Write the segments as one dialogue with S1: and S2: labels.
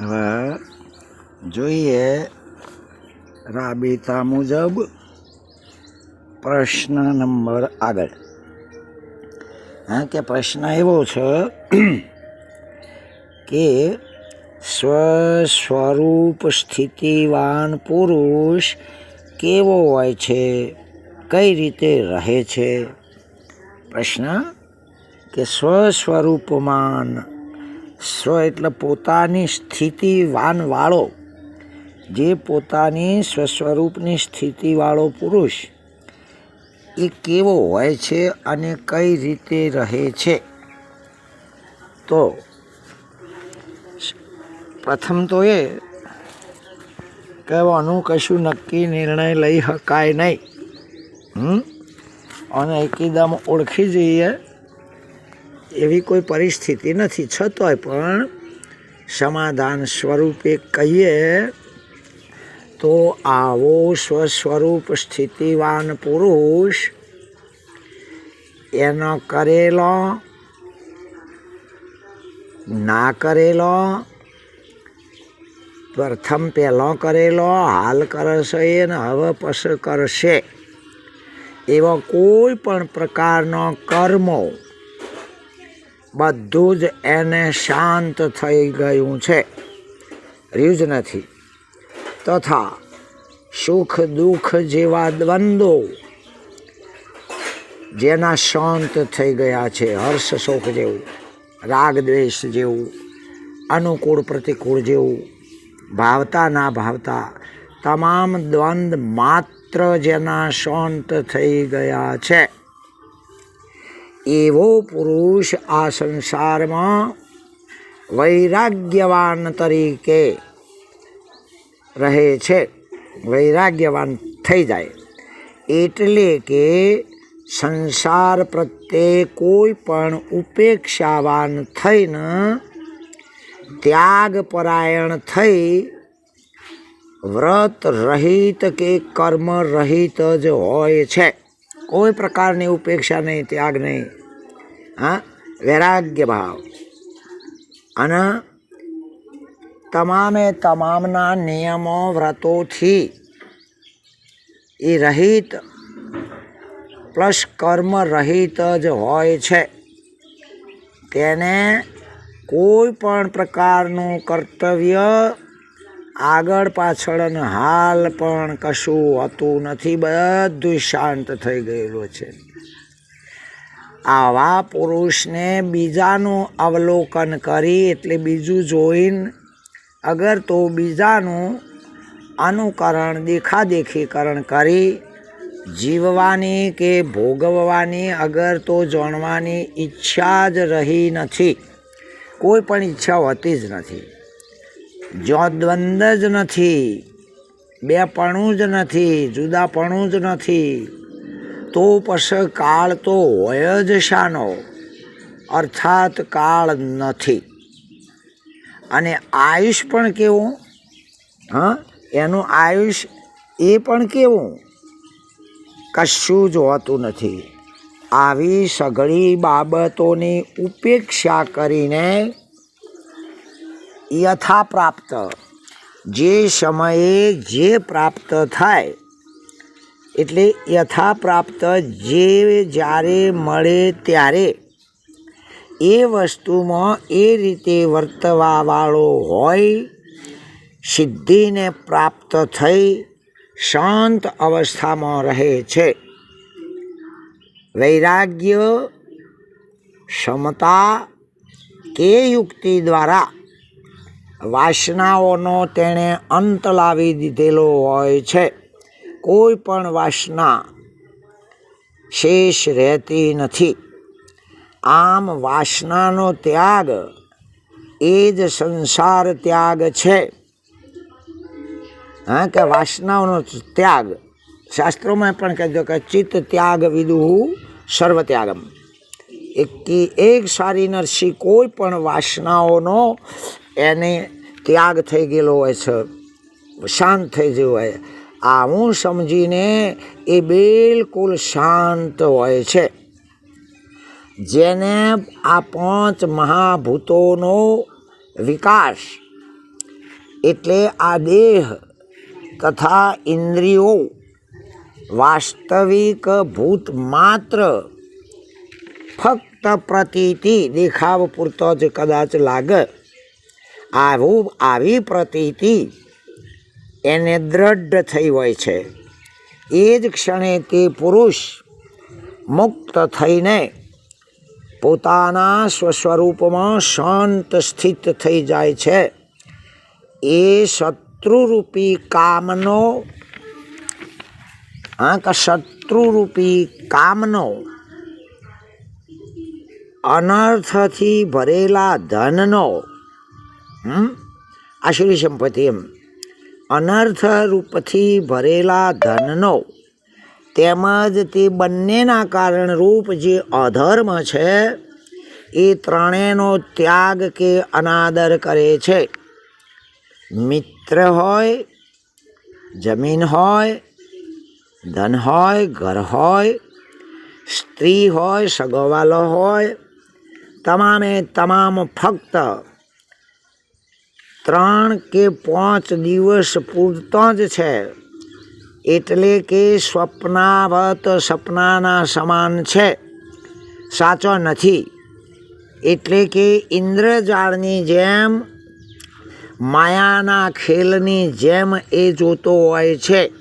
S1: હવે જોઈએ રાબેતા મુજબ પ્રશ્ન નંબર આગળ. હા, કે પ્રશ્ન એવો છે કે સ્વસ્વરૂપ સ્થિતિવાન પુરુષ કેવો હોય છે? કઈ રીતે રહે છે? પ્રશ્ન કે સ્વસ્વરૂપમાન સ્વ એટલે પોતાની સ્થિતિવાનવાળો. જે પોતાની સ્વસ્વરૂપની સ્થિતિવાળો પુરુષ, એ કેવો હોય છે અને કઈ રીતે રહે છે? તો પ્રથમ તો એ કહેવાનું કશું નક્કી નિર્ણય લઈ શકાય નહીં. અને એકદમ ઓળખી જઈએ એવી કોઈ પરિસ્થિતિ નથી, છતાંય પણ સમાધાન સ્વરૂપે કહીએ તો આવો સ્વસ્વરૂપ સ્થિતિવાન પુરુષ એનો કરેલો, ના કરેલો, પ્રથમ પહેલો કરેલો, હાલ કરશે અને હવે પસ કરશે. એવા કોઈ પણ પ્રકારનો કર્મો બધું જ એને શાંત થઈ ગયું છે. રહ્યું જ નથી. તથા સુખ દુઃખ જેવા દ્વંદો જેના શાંત થઈ ગયા છે. હર્ષ શોખ જેવું, રાગ દ્વેષ જેવું, અનુકૂળ પ્રતિકૂળ જેવું, ભાવતા ના ભાવતા, તમામ દ્વંદ માત્ર જેના શાંત થઈ ગયા છે. એવો પુરુષ આ સંસારમાં વૈરાગ્યવાન તરીકે રહે છે વૈરાગ્યવાન થઈ જાય એટલે કે સંસાર પ્રત્યે કોઈ પણ ઉપેક્ષાવાન થઈને ત્યાગ પરાયણ થઈ વ્રત રહિત કે કર્મ રહિત જ હોય છે કોઈ પ્રકારની ઉપેક્ષા નહીં ત્યાગ નહીં હા વૈરાગ્ય ભાવ અને તમામે તમામના નિયમો વ્રતોથી એ રહિત પ્લસ કર્મ રહિત જ હોય છે તેને કોઈ પણ પ્રકારનું કર્તવ્ય આગળ પાછળ હાલ પણ કશું હોતું નથી બધું શાંત થઈ ગયેલું છે। આવા પુરુષને બીજાનું અવલોકન કરી એટલે બીજું જોઈને અગર તો બીજાનું અનુકરણ દેખાદેખીકરણ કરી, જીવવાની કે ભોગવવાની અગર તો જાણવાની ઈચ્છા જ રહી નથી. કોઈ પણ ઈચ્છા હોતી જ નથી. જ્યાં દ્વંદ જ નથી, બેપણું જ નથી, જુદાપણું જ નથી તો પછ કાળ તો હોય જ શાનો, અર્થાત કાળ નથી. અને આયુષ પણ કેવું? હા, એનું આયુષ એ પણ કેવું? કશું જ હોતું નથી. આવી સઘળી બાબતોની ઉપેક્ષા કરીને યથા પ્રાપ્ત જે સમયે જે પ્રાપ્ત થાય એટલે યથા પ્રાપ્ત જે જ્યારે મળે ત્યારે એ વસ્તુમાં એ રીતે વર્તવાવાળો હોય, સિદ્ધિને પ્રાપ્ત થઈ, શાંત અવસ્થામાં રહે છે. વૈરાગ્ય, ક્ષમતા કે યુક્તિ દ્વારા વાસનાઓનો તેણે અંત લાવી દીધેલો હોય છે. કોઈ પણ વાસના શેષ રહેતી નથી. આમ વાસનાનો ત્યાગ એ જ સંસાર ત્યાગ છે. હા, કે વાસનાઓનો ત્યાગ. શાસ્ત્રોમાં પણ કહેજો કે ચિત્ત ત્યાગ વિદુહુ સર્વ ત્યાગમ. એકી એક સારી નરસી કોઈ પણ વાસનાઓનો એને ત્યાગ થઈ ગયેલો હોય છે, શાંત થઈ ગયું હોય. આવું સમજીને એ બિલકુલ શાંત હોય છે. જેને આ પાંચ મહાભૂતોનો વિકાસ એટલે આ દેહ, તથા ઇન્દ્રિયો, વાસ્તવિક ભૂત માત્ર ફક્ત પ્રતીતિ દેખાવ પૂરતો જ કદાચ લાગે. આવું, આવી પ્રતીતિ એને દ્રઢ થઈ હોય છે. એ જ ક્ષણે તે પુરુષ મુક્ત થઈને પોતાના સ્વસ્વરૂપમાં શાંત સ્થિત થઈ જાય છે. એ શત્રુરૂપી કામનો હા કે શત્રુરૂપી કામનો અનર્થથી ભરેલા ધનનો, હમ? આશુરી સંપત્તિ એમ. અનર્થ રૂપથી ભરેલા ધનનો. તેમજ તે બંનેના કારણરૂપ જે અધર્મ છે, એ ત્રણેયનો ત્યાગ કે અનાદર કરે છે. મિત્ર હોય, જમીન હોય, ધન હોય, ઘર હોય, સ્ત્રી હોય, સગોવાલો હોય, તમામે તમામ ફક્ત ત્રણ કે પાંચ દિવસ પૂરતો જ છે. એટલે કે સ્વપ્નાવત સપનાના સમાન છે. સાચો નથી. એટલે કે ઇન્દ્રજાળની જેમ, માયાના ખેલની જેમ એ જોતો હોય છે.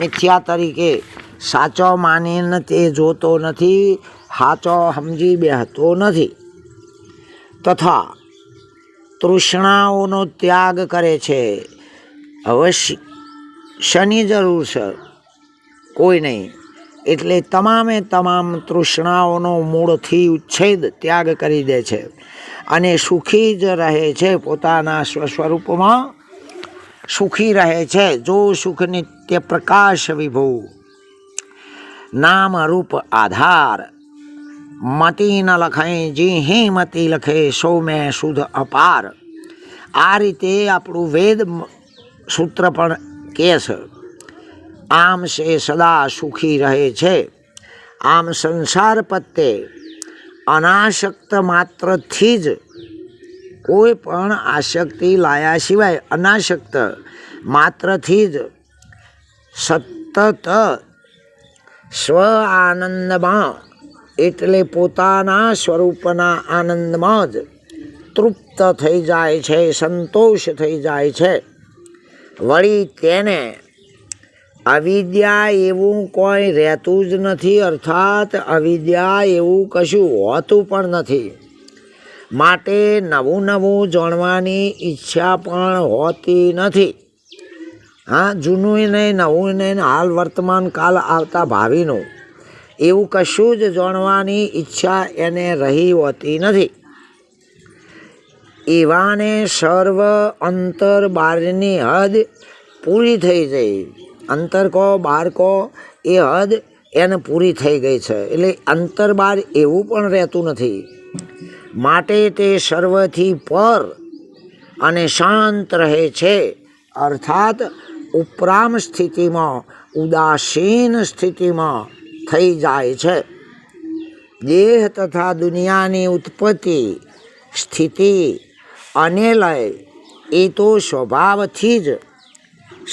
S1: મિથ્યા તરીકે, સાચો માનીને તે જોતો નથી સાચો સમજી બેહતો નથી. તથા તૃષ્ણાઓનો ત્યાગ કરે છે. અવશ્ય શની જરૂર છે કોઈ નહીં. એટલે તમામે તમામ તૃષ્ણાઓનો મૂળથી ઉચ્છેદ ત્યાગ કરી દે છે. અને સુખી જ રહે છે પોતાના સ્વસ્વરૂપમાં. સુખી રહે છે જો સુખ નિત્ય પ્રકાશ વિભુ. નામ રૂપ આધાર. મતી ન લખાય જી હિં મતી લખે, સૌ મેં શુદ્ધ અપાર. આ રીતે આપણું વેદ સૂત્ર પણ કહે છે, આમ સે સદા સુખી રહે છે. આમ સંસાર પત્તે અનાશક્ત માત્રથી જ કોઈ પણ આસક્તિ લાયા સિવાય અનાશક્ત માત્રથી જ સતત સ્વ આનંદમાં એટલે પોતાના સ્વરૂપના આનંદમાં જ તૃપ્ત થઈ જાય છે, સંતોષ થઈ જાય છે. વળી તેને અવિદ્યા એવું કોઈ રહેતું જ નથી, અર્થાત અવિદ્યા એવું કશું હોતું પણ નથી. માટે નવું નવું જાણવાની ઈચ્છા પણ હોતી નથી. હા, જૂનું નહીં નવું નહીં હાલ વર્તમાન કાલ આવતા ભાવિનું એવું કશું જ જાણવાની ઈચ્છા એને રહી હોતી નથી. એવાને સર્વ અંતર બારની હદ પૂરી થઈ ગઈ. અંતર કહો બાર કહો એ હદ એને પૂરી થઈ ગઈ છે. એટલે અંતર બાર એવું પણ રહેતું નથી. માટે તે સર્વથી પર અને શાંત રહે છે. અર્થાત ઉપરામ સ્થિતિમાં, ઉદાસીન સ્થિતિમાં થઈ જાય છે. દેહ તથા દુનિયાની ઉત્પત્તિ, સ્થિતિ અને લય એ તો સ્વભાવથી જ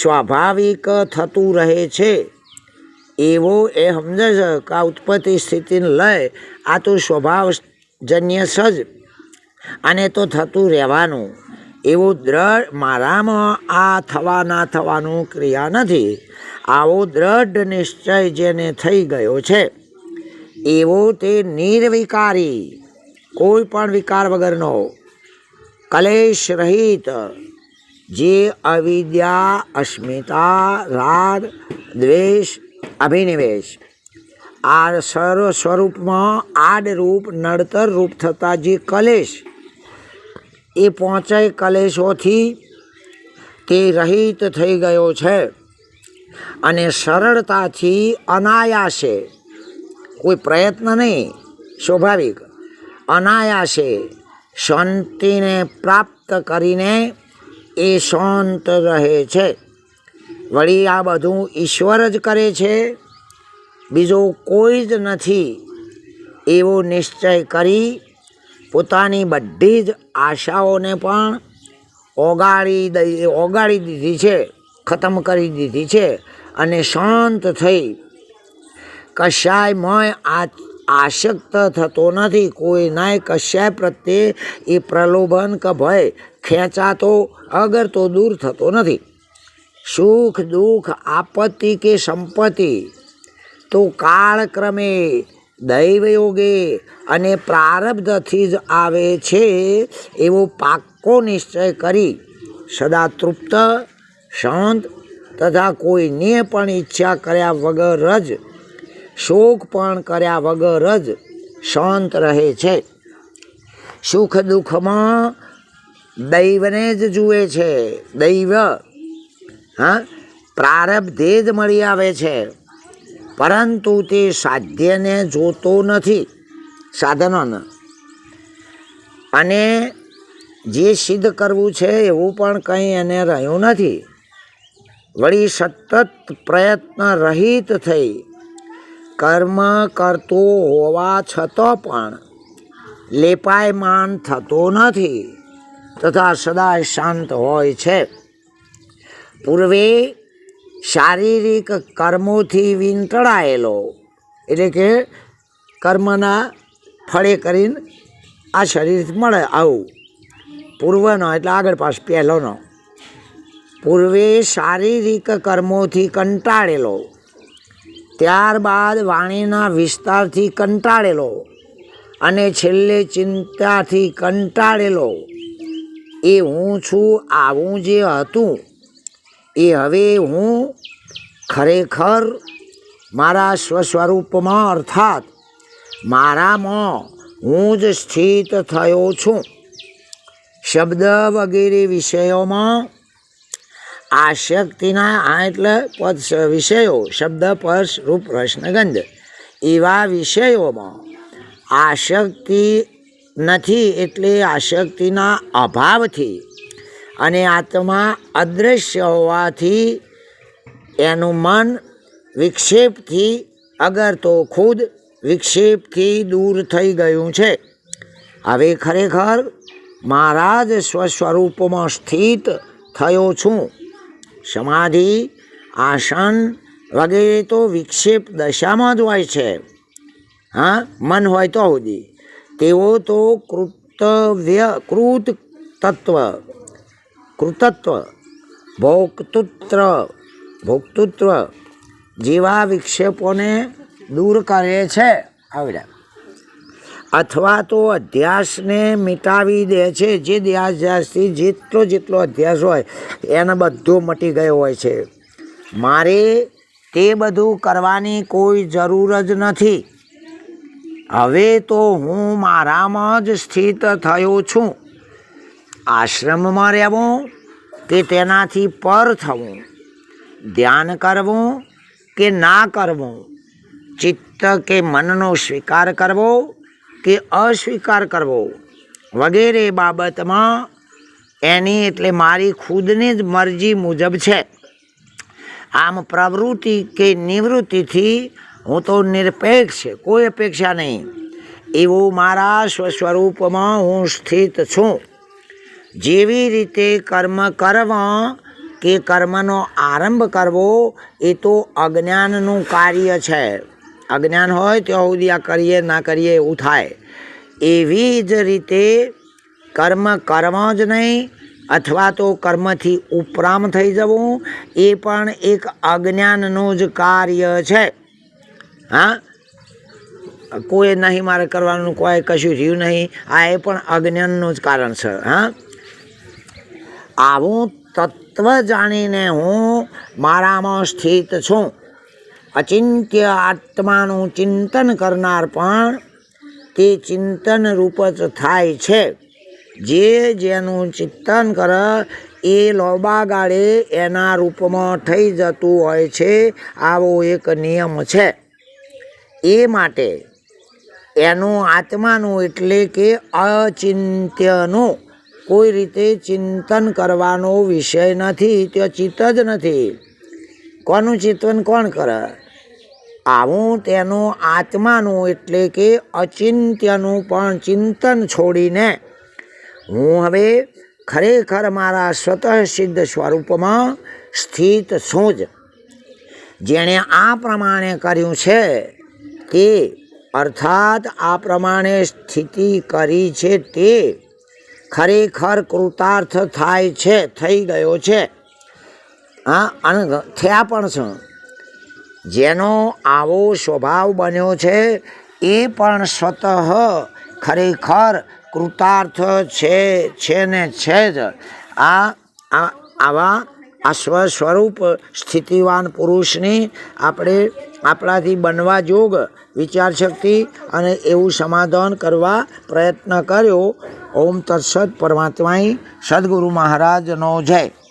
S1: સ્વાભાવિક થતું રહે છે. એવો એ સમજે કે આ ઉત્પત્તિ સ્થિતિને લય આ તો સ્વભાવજન્ય સજ અને તો થતું રહેવાનું. એવું દ્રઢ મારામાં આ થવા ના થવાનું ક્રિયા નથી. આવો દ્રઢ નિશ્ચય જેને થઈ ગયો છે. એવો તે નિર્વિકારી, કોઈ પણ વિકાર વગરનો, કલેશ રહિત, જે અવિદ્યા, અસ્મિતા, રાગ, દ્વેષ, અભિનિવેશ, આ સર્વ સ્વરૂપમાં આડરૂપ, નડતર રૂપ થતા જે કલેશ, એ પાંચેય કલેશોથી તે રહિત થઈ ગયો છે. અને સરળતાથી અનાયાસે, કોઈ પ્રયત્ન નહીં, સ્વાભાવિક. અનાયાસે શાંતિને પ્રાપ્ત કરીને એ શાંત રહે છે. વળી આ બધું ઈશ્વર જ કરે છે. બીજો કોઈ જ નથી એવો નિશ્ચય કરી પોતાની બધી જ આશાઓને પણ ઓગાળી દઈ, ઓગાળી દીધી છે. ખતમ કરી દીધી છે અને શાંત થઈ. કશાયમય આ આશક્ત થતો નથી. કોઈ નાય કશાય પ્રત્યે એ પ્રલોભન કે ભય ખેંચાતો અગર તો દૂર થતો નથી. સુખ, દુઃખ, આપત્તિ કે સંપત્તિ તો કાળક્રમે દૈવયોગે અને પ્રારબ્ધથી જ આવે છે એવો પાક્કો નિશ્ચય કરી. સદા તૃપ્ત શાંત તથા કોઈને પણ ઈચ્છા કર્યા વગર જ, શોક પણ કર્યા વગર જ શાંત રહે છે. સુખ દુઃખમાં દૈવને જ જુએ છે. દૈવ, હા, પ્રારબ્ધે જ મળી આવે છે. પરંતુ તે સાધ્યને જોતો નથી, સાધનોને. અને જે સિદ્ધ કરવું છે એવું પણ કંઈ એને રહ્યું નથી. વળી સતત પ્રયત્ન રહિત થઈ. કર્મ કરતો હોવા છતાં પણ લેપાયમાન થતો નથી તથા સદાય શાંત હોય છે. પૂર્વે શારીરિક કર્મોથી વીંટળાયેલો એટલે કે કર્મના ફળે કરીને આ શરીર મળે આવું. પૂર્વનો એટલે આગળ પાછ પહેલોનો. પૂર્વે શારીરિક કર્મોથી કંટાળેલો, ત્યારબાદ વાણીના વિસ્તારથી કંટાળેલો અને છેલ્લે ચિંતાથી કંટાળેલો. એ હું છું, આવું જે હતું, એ હવે હું ખરેખર મારા સ્વસ્વરૂપમાં અર્થાત મારામાં હું જ સ્થિત થયો છું. શબ્દ વગેરે વિષયોમાં આશક્તિના આ એટલે પદ વિષયો, શબ્દ પર્શ રૂપ રસનગંધ એવા વિષયોમાં આશક્તિ નથી એટલે આશક્તિના અભાવથી અને આત્મા અદૃશ્ય હોવાથી એનું મન વિક્ષેપથી, અગર તો ખુદ વિક્ષેપથી દૂર થઈ ગયું છે. હવે ખરેખર મારા જ સ્વસ્વરૂપમાં સ્થિત થયો છું. સમાધિ, આસન વગેરે તો વિક્ષેપ દશામાં જ હોય છે. હા, મન હોય તો સુધી. તેઓ તો કૃતવ્ય, કૃત તત્વ, કૃતત્વ ભોક્તૃત્વ ભોક્તૃત્વ જેવા વિક્ષેપોને દૂર કરે છે. આવડ્યા અથવા તો અધ્યાસને મિટાવી દે છે. જે અધ્યાસથી જેટલો જેટલો અધ્યાસ હોય, એને બધો મટી ગયો હોય છે. મારે તે બધું કરવાની કોઈ જરૂર જ નથી. હવે તો હું મારામાં જ સ્થિત થયો છું. આશ્રમમાં રહેવું કે તેનાથી પર થવું? ધ્યાન કરવું કે ના કરવું? ચિત્ત કે મનનો સ્વીકાર કરવો? કે અસ્વીકાર કરવો વગેરે બાબતમાં એની એટલે મારી ખુદની જ મરજી મુજબ છે. આમ પ્રવૃત્તિ કે નિવૃત્તિથી હું તો નિરપેક્ષ કોઈ અપેક્ષા નહીં. એવું મારા સ્વસ્વરૂપમાં હું સ્થિત છું. જેવી રીતે કર્મ કરવા કે કર્મનો આરંભ કરવો એ તો અજ્ઞાનનું કાર્ય છે. અજ્ઞાન હોય ત્યાં સુધી આ કરીએ, ના કરીએ, એવું થાય. એવી જ રીતે કર્મ કર્મ જ નહીં, અથવા તો કર્મથી ઉપરામ થઈ જવું, એ પણ એક અજ્ઞાનનું જ કાર્ય છે. હા? કોઈ નહીં મારે કરવાનું, કોઈ કશું રહ્યું નહીં, આ એ પણ અજ્ઞાનનું જ કારણ છે. હા? આવું તત્વ જાણીને હું મારામાં સ્થિત છું. અચિંત્ય આત્માનું ચિંતન કરનાર પણ તે ચિંતન રૂપ જ થાય છે. જે જેનું ચિંતન કરે, એ લોબા ગાળે એના રૂપમાં થઈ જતું હોય છે. આવો એક નિયમ છે. એ માટે એનું આત્માનું એટલે કે અચિંત્યનું. કોઈ રીતે ચિંતન કરવાનો વિષય નથી ત્યાં ચિત્ત જ નથી. કોનું ચિંતન કોણ કરે? આવું તેનું આત્માનું એટલે કે અચિંત્યનું પણ ચિંતન છોડીને હું હવે ખરેખર મારા સ્વતઃ સિદ્ધ સ્વરૂપમાં સ્થિત છું જ. જેણે આ પ્રમાણે કર્યું છે તે, અર્થાત આ પ્રમાણે સ્થિતિ કરી છે તે, ખરેખર કૃતાર્થ થાય છે, થઈ ગયો છે. હા, અને થયા પણ છે. જેનો આવો સ્વભાવ બન્યો છે, એ પણ સ્વતઃ ખરેખર કૃતાર્થ છે છે ને છે જ. આ આવા આ સ્વ સ્વરૂપ સ્થિતિવાન પુરુષની આપણે આપણાથી બનવા જોગ વિચાર શક્તિ અને એવું સમાધાન કરવા પ્રયત્ન કર્યો. ઓમ તત્સદ પરમાત્માય સદગુરુ મહારાજનો જય.